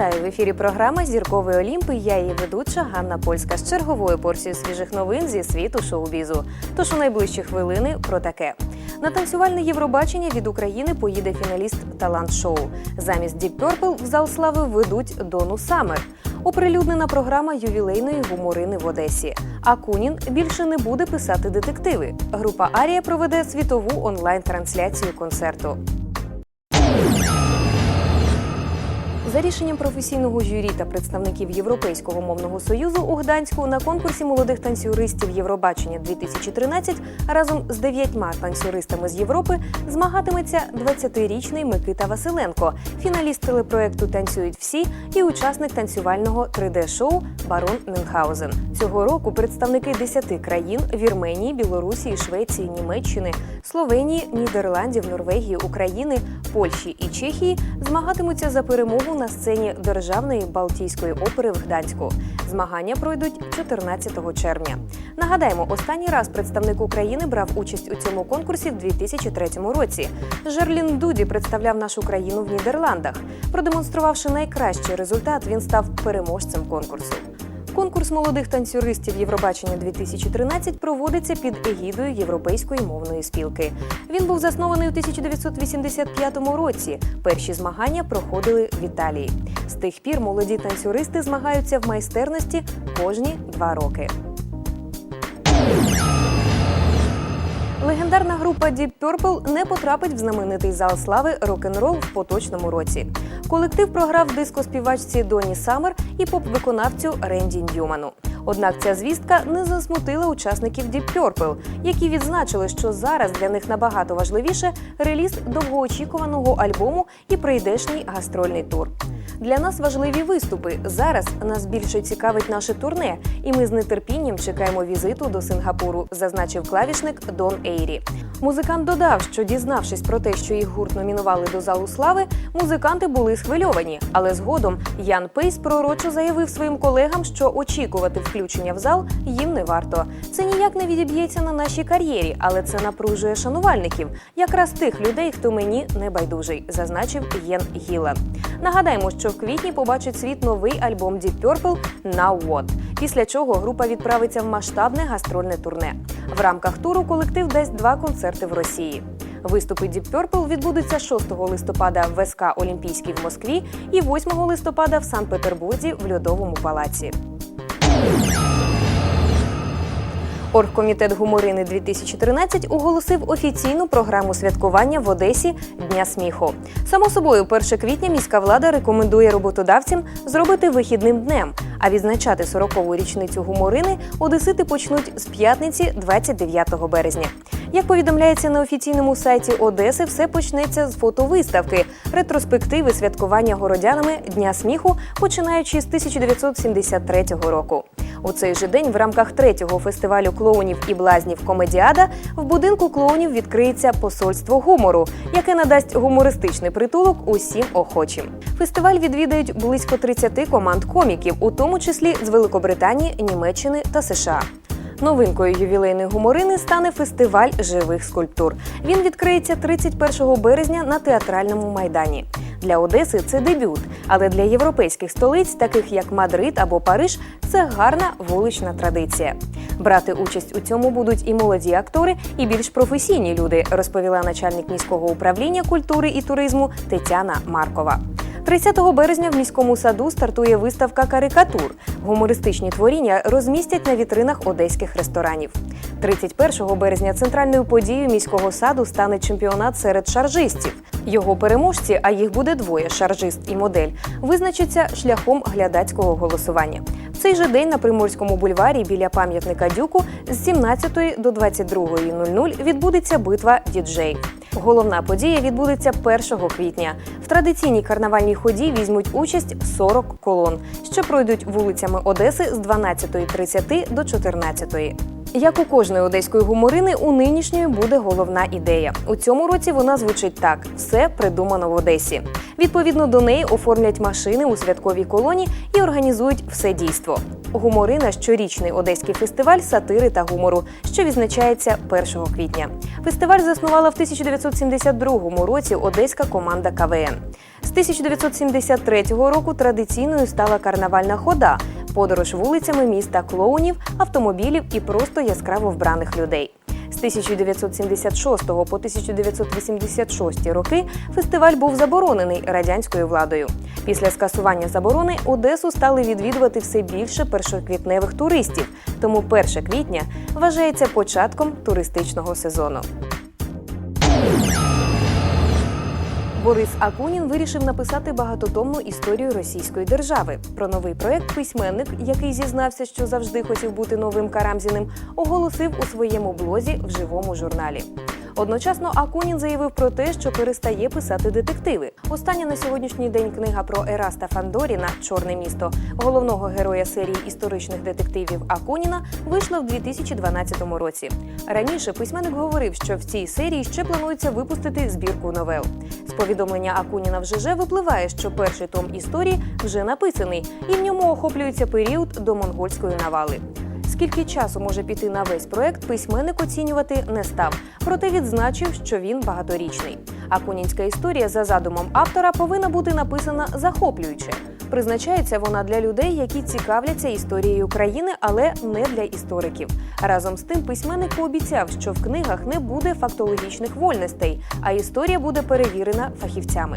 Вітаю в ефірі програми Зірковий Олімп. і Я її ведуча Ганна Польська з черговою порцією свіжих новин зі світу шоу-бізу. Тож у найближчі хвилини про таке. На танцювальне Євробачення від України поїде фіналіст талант шоу. Замість Deep Purple в зал слави ведуть Дону Самер. Оприлюднена програма ювілейної гуморини в Одесі. А Кунін більше не буде писати детективи. Група Арія проведе світову онлайн-трансляцію концерту. За рішенням професійного журі та представників Європейського мовного союзу у Гданську на конкурсі молодих танцюристів Євробачення 2013 разом з дев'ятьма танцюристами з Європи змагатиметься 20-річний Микита Василенко, фіналіст телепроекту Танцюють всі і учасник танцювального 3D-шоу Барон Мюнхгаузен. Цього року представники 10 країн Вірменії, Білорусі, Швеції, Німеччини, Словенії, Нідерландів, Норвегії, України, Польщі і Чехії змагатимуться за перемогу на сцені Державної Балтійської опери в Гданську. Змагання пройдуть 14 червня. Нагадаємо, останній раз представник України брав участь у цьому конкурсі в 2003 році. Жерлін Дуді представляв нашу країну в Нідерландах. Продемонструвавши найкращий результат, він став переможцем конкурсу. Конкурс молодих танцюристів Євробачення 2013 проводиться під егідою Європейської мовної спілки. Він був заснований у 1985 році. Перші змагання проходили в Італії. З тих пір молоді танцюристи змагаються в майстерності кожні два роки. Легендарна група Deep Purple не потрапить в знаменитий зал слави рок-н-рол в поточному році. Колектив програв дискоспівачці Доні Саммер і поп-виконавцю Ренді Ньюману. Однак ця звістка не засмутила учасників Deep Purple, які відзначили, що зараз для них набагато важливіше реліз довгоочікуваного альбому і прийдешній гастрольний тур. Для нас важливі виступи. Зараз нас більше цікавить наше турне, і ми з нетерпінням чекаємо візиту до Сингапуру, зазначив клавішник Дон Ейрі. Музикант додав, що дізнавшись про те, що їх гурт номінували до залу слави, музиканти були схвильовані. Але згодом Ян Пейс пророчо заявив своїм колегам, що очікувати включення в зал їм не варто. Це ніяк не відіб'ється на нашій кар'єрі, але це напружує шанувальників, якраз тих людей, хто мені не байдужий, зазначив Єн Гілан. Нагадаємо, що в квітні побачить світ новий альбом Deep Purple «Now What», після чого група відправиться в масштабне гастрольне турне. В рамках туру колектив дасть два концерти в Росії. Виступи Deep Purple відбудуться 6 листопада в СК Олімпійській в Москві і 8 листопада в Санкт-Петербурзі в Льодовому палаці. Оргкомітет гуморини 2013 оголосив офіційну програму святкування в Одесі Дня сміху. Само собою, 1 квітня міська влада рекомендує роботодавцям зробити вихідним днем. А відзначати 40-ту річницю гуморини одесити почнуть з п'ятниці 29 березня. Як повідомляється на офіційному сайті Одеси, все почнеться з фотовиставки, ретроспективи святкування городянами Дня сміху, починаючи з 1973 року. У цей же день в рамках третього фестивалю клоунів і блазнів Комедіада в будинку клоунів відкриється посольство гумору, яке надасть гумористичний притулок усім охочим. Фестиваль відвідають близько 30 команд коміків, у тому числі з Великобританії, Німеччини та США. Новинкою ювілейної гуморини стане фестиваль живих скульптур. Він відкриється 31 березня на театральному майдані. Для Одеси це дебют, але для європейських столиць, таких як Мадрид або Париж, це гарна вулична традиція. Брати участь у цьому будуть і молоді актори, і більш професійні люди, розповіла начальник міського управління культури і туризму Тетяна Маркова. 30 березня в міському саду стартує виставка карикатур. Гумористичні творіння розмістять на вітринах одеських ресторанів. 31 березня центральною подією міського саду стане чемпіонат серед шаржистів. Його переможці, а їх буде двоє шаржист і модель, визначаться шляхом глядацького голосування. В цей же день на Приморському бульварі біля пам'ятника Дюку з 17 до 22.00 відбудеться битва діджей. Головна подія відбудеться 1 квітня. В традиційній карнавальній ході візьмуть участь 40 колон, що пройдуть вулицями Одеси з 12.30 до 14. Як у кожної одеської гуморини, у нинішньої буде головна ідея. У цьому році вона звучить так: все придумано в Одесі. Відповідно до неї оформлять машини у святковій колоні і організують все дійство. Гуморина щорічний одеський фестиваль сатири та гумору, що відзначається 1 квітня. Фестиваль заснувала в 1972 році одеська команда КВН. З 1973 року традиційною стала карнавальна хода, подорож вулицями міста клоунів, автомобілів і просто яскраво вбраних людей. З 1976 по 1986 роки фестиваль був заборонений радянською владою. Після скасування заборони Одесу стали відвідувати все більше першоквітневих туристів, тому 1 квітня вважається початком туристичного сезону. Борис Акунін вирішив написати багатотомну історію російської держави. Про новий проект письменник, який зізнався, що завжди хотів бути новим Карамзіним, оголосив у своєму блозі в живому журналі. Одночасно Акунін заявив про те, що перестає писати детективи. Остання на сьогоднішній день книга про Ераста Фандоріна Чорне місто, головного героя серії історичних детективів Акуніна, вийшла в 2012 році. Раніше письменник говорив, що в цій серії ще планується випустити збірку новел. З повідомлення Акуніна в ЖЖ випливає, що перший том історії вже написаний, і в ньому охоплюється період до монгольської навали. Скільки часу може піти на весь проект, письменник оцінювати не став, проте відзначив, що він багаторічний. Акунінська історія за задумом автора повинна бути написана захоплююче. Призначається вона для людей, які цікавляться історією країни, але не для істориків. Разом з тим, письменник пообіцяв, що в книгах не буде фактологічних вольностей, а історія буде перевірена фахівцями.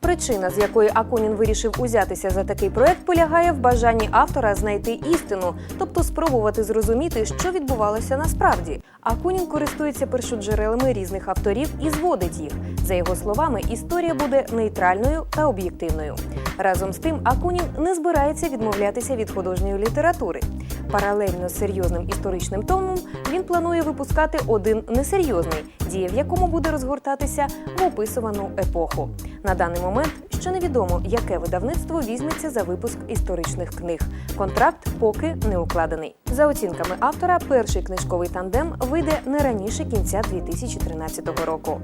Причина, з якої Акунін вирішив узятися за такий проект, полягає в бажанні автора знайти істину, тобто спробувати зрозуміти, що відбувалося насправді. Акунін користується першоджерелами різних авторів і зводить їх. За його словами, історія буде нейтральною та об'єктивною. Разом з тим, Акунін не збирається відмовлятися від художньої літератури. Паралельно з серйозним історичним томом він планує випускати один несерйозний, дія в якому буде розгортатися в описувану епоху. На даний момент ще невідомо, яке видавництво візьметься за випуск історичних книг. Контракт поки не укладений. За оцінками автора, перший книжковий тандем вийде не раніше кінця 2013 року.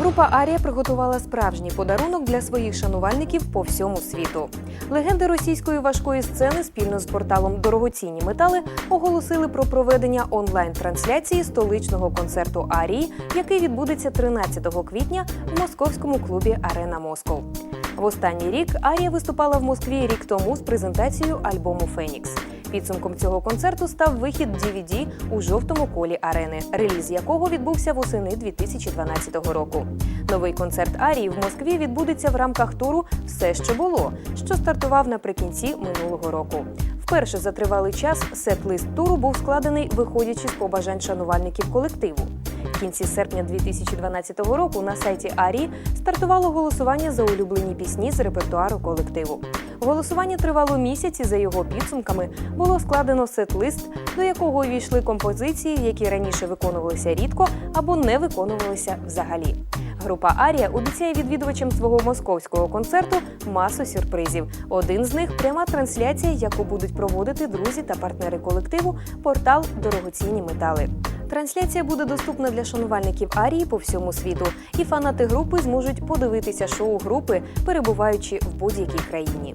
Група Арія приготувала справжній подарунок для своїх шанувальників по всьому світу. Легенди російської важкої сцени спільно з порталом Дорогоцінні метали оголосили про проведення онлайн-трансляції столичного концерту Арії, який відбудеться 13 квітня в московському клубі Арена Москов. В останній рік Арія виступала в Москві рік тому з презентацією альбому Фенікс. Підсумком цього концерту став вихід DVD у жовтому колі арени, реліз якого відбувся восени 2012 року. Новий концерт Арії в Москві відбудеться в рамках туру Все, що було, що стартував наприкінці минулого року. Вперше за тривалий час сет-лист туру був складений, виходячи з побажань шанувальників колективу. В кінці серпня 2012 року на сайті Арії стартувало голосування за улюблені пісні з репертуару колективу. Голосування тривало місяць і за його підсумками було складено сет-лист, до якого увійшли композиції, які раніше виконувалися рідко або не виконувалися взагалі. Група Арія обіцяє відвідувачам свого московського концерту масу сюрпризів. Один з них пряма трансляція, яку будуть проводити друзі та партнери колективу, портал Дорогоцінні метали. Трансляція буде доступна для шанувальників Арії по всьому світу, і фанати групи зможуть подивитися шоу групи, перебуваючи в будь-якій країні.